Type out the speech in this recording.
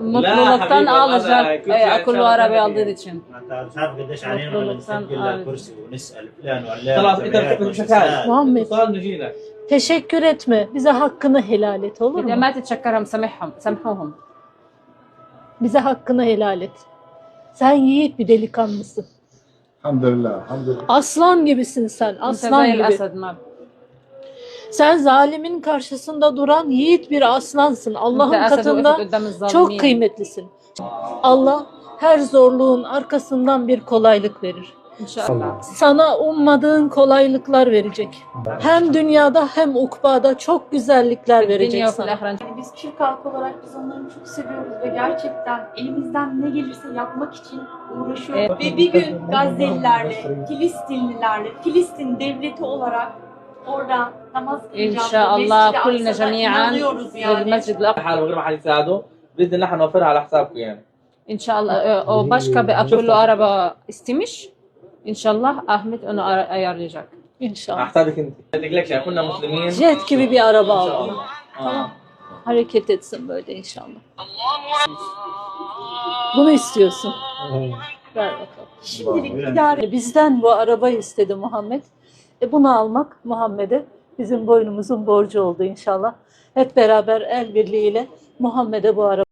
Mutluluktan ağlayacak e, akıllı arabi aldığı için. Mutluluktan ağlayacak. Muhammed. Teşekkür etme. Bize hakkını helal et olur mu? Demet teşekkürüm samihum. Bize hakkını helal et. Sen yiğit bir delikanlısın. Hamdülillah. Aslan gibisin sen. Aslan gibi. Sen zalimin karşısında duran yiğit bir aslansın. Allah'ın katında çok kıymetlisin. Allah her zorluğun arkasından bir kolaylık verir. İnşallah. Sana ummadığın kolaylıklar verecek. Hem dünyada hem ukbada çok güzellikler verecek sana. Yani biz Türk halkı olarak biz onları çok seviyoruz ve gerçekten elimizden ne gelirse yapmak için uğraşıyoruz. Ve bir gün Gazze'lilerle, Filistinlilerle, Filistin devleti olarak orada namaz إن kılacağız. شاء الله Mescid-i كلنا Aksa'da جميعا inanıyoruz yani. للمسجد الأقصى حال وغير ما حد يساعده باذن الله حنوفرها على حسابكم يعني إن شاء الله e, o başka bir akıllı araba istemiş İnşallah Ahmet onu ara- ayarlayacak. على İnşallah. حسابك انت بدك لك يعني كنا مسلمين Jet gibi bir araba ان شاء aldım. الله Tamam. Hareket etsin böyle inşallah. Bunu istiyorsun. Ver bakalım. Şimdilik idare Bizden bu arabayı istedi Muhammed. E bunu almak Muhammed'e bizim boynumuzun borcu oldu inşallah. Hep beraber el birliğiyle Muhammed'e bu araba